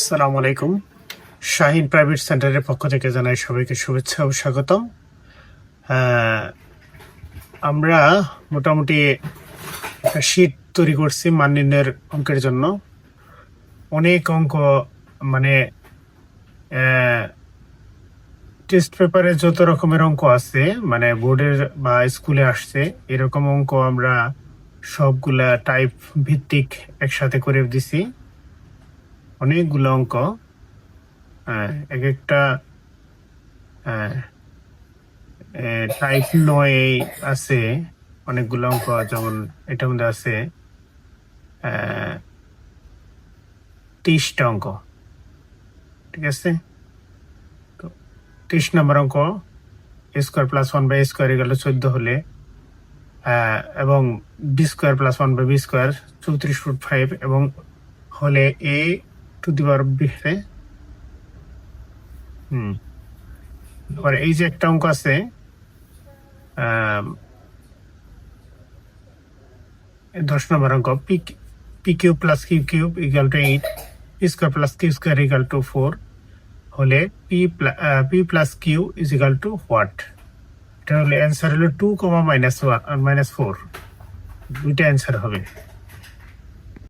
আসসালামু আলাইকুম। শাহিন প্রাইভেট সেন্টারের পক্ষ থেকে জানাই সবাইকে শুভেচ্ছা ও স্বাগতম। আমরা মোটামুটি একটা শীট তৈরি করছি মান অঙ্কের জন্য। অনেক অঙ্ক মানে টেস্ট পেপারে যত রকমের অঙ্ক আছে মানে বোর্ডের বা স্কুলে আসছে, এরকম অঙ্ক আমরা সবগুলা টাইপ ভিত্তিক একসাথে করে দিছি। অনেকগুলো অঙ্ক এক একটা টাইপ নয় আছে, অনেকগুলো অঙ্ক যেমন এটার মধ্যে আছে তেইশটা অঙ্ক, ঠিক আছে? তো তেইশ নম্বর অঙ্ক square plus one by square গেল চোদ্দ হলে এবং B square plus one by B square চৌত্রিশ ফুট ফাইভ এবং হলে এ টু দি পাওয়ার বিশে হুম। এবার এই যে একটা অঙ্ক আছে দশ নম্বর অঙ্ক P P cube plus Q cube equal to eight P square plus Q square equal to four হলে P P plus Q is equal to what? এটা হলে অ্যান্সার হলো two comma minus one minus four. দুইটা answer হবে।